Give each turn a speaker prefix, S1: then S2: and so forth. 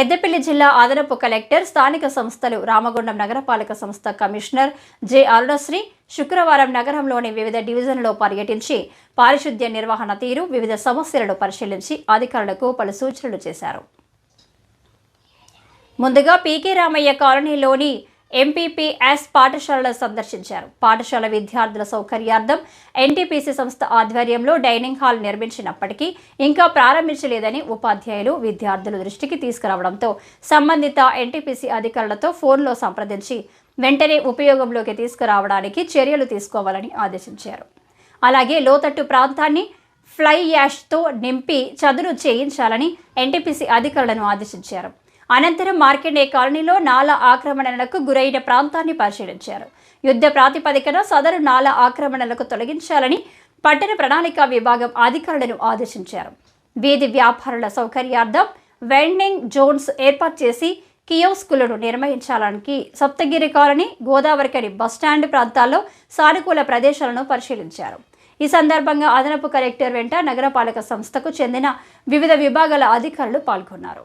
S1: పెద్దపల్లి జిల్లా అదనపు కలెక్టర్ స్థానిక సంస్థలు రామగుండం నగరపాలక సంస్థ కమిషనర్ జె అరుణశ్రీ శుక్రవారం నగరంలోని వివిధ డివిజన్లలో పర్యటించి పారిశుద్ధ్య నిర్వహణ తీరు వివిధ సమస్యలను పరిశీలించి అధికారులకు పలు సూచనలు చేశారు. ముందుగా పీకే రామయ్య కాలనీలోని ఎంపీపీఎస్ పాఠశాలలో సందర్శించారు. పాఠశాల విద్యార్థుల సౌకర్యార్థం ఎన్టీపీసీ సంస్థ ఆధ్వర్యంలో డైనింగ్ హాల్ నిర్మించినప్పటికీ ఇంకా ప్రారంభించలేదని ఉపాధ్యాయులు విద్యార్థుల దృష్టికి తీసుకురావడంతో సంబంధిత ఎన్టీపీసీ అధికారులతో ఫోన్లో సంప్రదించి వెంటనే ఉపయోగంలోకి తీసుకురావడానికి చర్యలు తీసుకోవాలని ఆదేశించారు. అలాగే లోతట్టు ప్రాంతాన్ని ఫ్లై యాష్తో నింపి చదును చేయించాలని ఎన్టీపీసీ అధికారులను ఆదేశించారు. అనంతరం మార్కెండే కాలనీలో నాల ఆక్రమణలకు గురైన ప్రాంతాన్ని పరిశీలించారు. యుద్ధ ప్రాతిపదికన సదరు నాల ఆక్రమణలకు తొలగించాలని పట్టణ ప్రణాళిక విభాగం అధికారులను ఆదేశించారు. వీధి వ్యాపారుల సౌకర్యార్థం వెండింగ్ జోన్స్ ఏర్పాటు చేసి కియోస్కులను నిర్వహించాలని సప్తగిరి కాలనీ గోదావరికని బస్టాండ్ ప్రాంతాల్లో సానుకూల ప్రదేశాలను పరిశీలించారు. ఈ సందర్భంగా అదనపు కలెక్టర్ వెంట నగరపాలక సంస్థకు చెందిన వివిధ విభాగాల అధికారులు పాల్గొన్నారు.